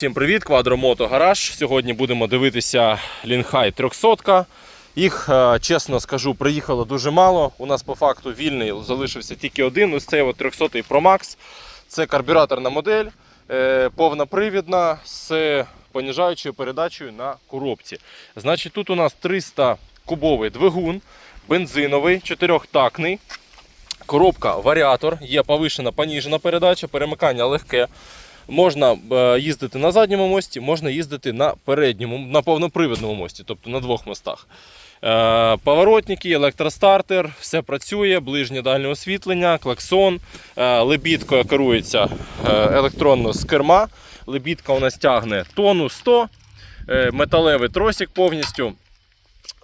Всім привіт, Квадромото Гараж. Сьогодні будемо дивитися Лінхай 300. Їх, е, чесно скажу, приїхало дуже мало. У нас по факту вільний залишився тільки один. Ось цей 300 Pro Max. Це карбюраторна модель, е, повнопривідна з поніжаючою передачею на коробці. Значить, тут у нас 300 кубовий двигун, бензиновий, чотирьохтактний. Коробка варіатор, є повишена, поніжена передача, перемикання легке. Можна е, їздити на задньому мості, можна їздити на передньому, на повнопривідному мості, тобто на двох мостах. Е, Поворотники, електростартер, все працює, ближнє дальнє освітлення, клаксон, е, лебідка керується електронно з керма. Лебідка у нас тягне тонну 100, е, металевий тросик повністю.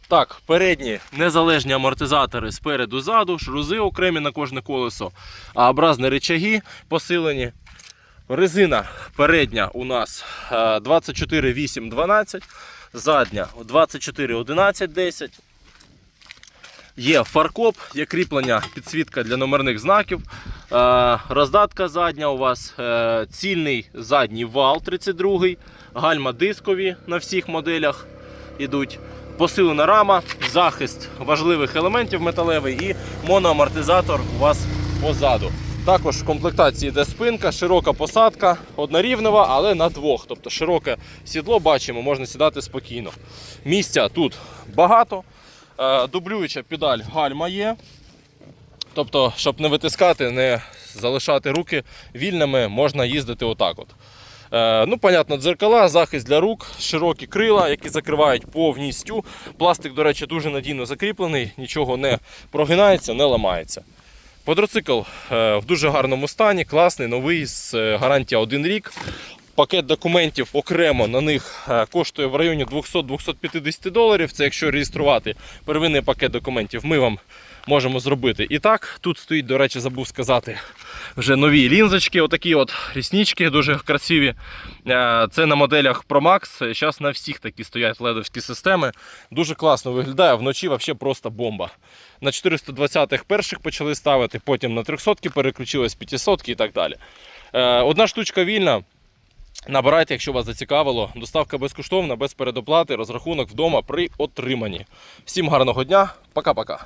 Так, передні незалежні амортизатори спереду ззаду, шрузи окремі на кожне колесо, а образні речаги посилені. Резина передня у нас 24,8-12, задня 24 11 10. Є фаркоп, є кріплення, підсвітка для номерних знаків. Е, Роздатка задня у вас е, цільний задній вал 32 гальма дискові на всіх моделях ідуть. Посилена рама, захист важливих елементів металевий і моноамортизатор у вас позаду. Також в комплектації йде спинка, широка посадка, однорівнева, але на двох. Тобто широке сідло бачимо, можна сідати спокійно. Місця тут багато. Е, Дублююча педаль гальма є. Тобто, щоб не витискати, не залишати руки вільними, можна їздити отак. от. Е, ну, понятно, дзеркала, захист для рук, широкі крила, які закривають повністю. Пластик, до речі, дуже надійно закріплений, нічого не прогинається, не ламається. Квадроцикл е, в дуже гарному стані, класний, новий, з е, гарантія 1 рік. Пакет документів окремо на них е, коштує в районі 200-250 доларів. Це якщо реєструвати первинний пакет документів, ми вам можемо зробити. І так, тут стоїть, до речі, забув сказати, вже нові лінзочки, отакі от ріснички, дуже красиві. Е, Це на моделях Pro Max. Зараз на всіх такі стоять ледовські системи. Дуже класно виглядає, вночі взагалі просто бомба. На 420-х перших почали ставити, потім на 300-ки переключились 500-ки і так далі. Е, Одна штучка вільна. Набирайте, якщо вас зацікавило. Доставка безкоштовна, без передоплати, розрахунок вдома при отриманні. Всім гарного дня, пока-пока.